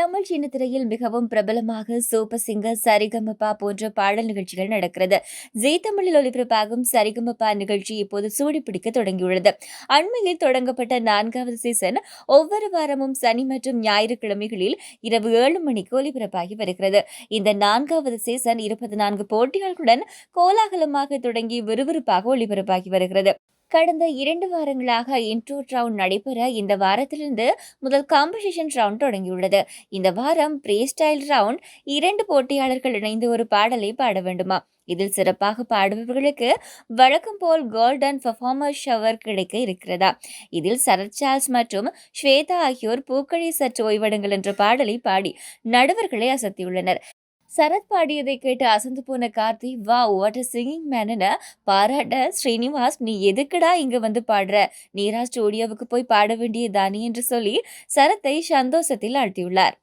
தமிழ் சின்னத்திரையில் மிகவும் பிரபலமாக super singer Sa Re Ga Ma Pa போன்ற பாடல் நிகழ்ச்சிகள் நடக்கிறது. ஜீ தமிழில் ஒளிபரப்பாகும் சரிகமபா நிகழ்ச்சி இப்போது சூடிப்பிடிக்க தொடங்கியுள்ளது. அண்மையில் தொடங்கப்பட்ட நான்காவது சீசன் ஒவ்வொரு வாரமும் சனி மற்றும் ஞாயிற்றுக்கிழமைகளில் இரவு ஏழு மணிக்கு ஒலிபரப்பாகி வருகிறது. இந்த நான்காவது சீசன் இருபத்தி நான்கு போட்டிகளுடன் கோலாகலமாக தொடங்கி விறுவிறுப்பாக ஒளிபரப்பாகி வருகிறது. கடந்த இரண்டு வாரங்களாக இன்ட்ரோ ரவுண்ட் நடைபெற இந்த வாரத்திலிருந்து முதல் காம்படிஷன் ரவுண்ட் தொடங்கியுள்ளது. இந்த வாரம் ப்ரீ ஸ்டைல் ரவுண்ட் இரண்டு போட்டியாளர்கள் இணைந்து ஒரு பாடலை பாட வேண்டுமா? இதில் சிறப்பாக பாடுபவர்களுக்கு வழக்கம் போல் கோல்டன் பெர்ஃபார்மர் ஷவர் கிடைக்க இருக்கிறதா? இதில் சரத் சார்ஸ் மற்றும் ஸ்வேதா ஆகியோர் பூக்களை சற்று ஓய்வடுங்கள் என்ற பாடலை பாடி நடுவர்களை அசத்தியுள்ளனர். சரத் பாடியதை கேட்டு அசந்து போன கார்த்தி வா வாட் அ சிங்கிங் மேன் என பாராட்ட ஸ்ரீனிவாஸ் நீ எதுக்குடா இங்க வந்து பாடுற? நீரா ஸ்டூடியோவுக்கு போய் பாட வேண்டியதானே என்று சொல்லி சரத்தை சந்தோஷத்தில் ஆழ்த்தியுள்ளார்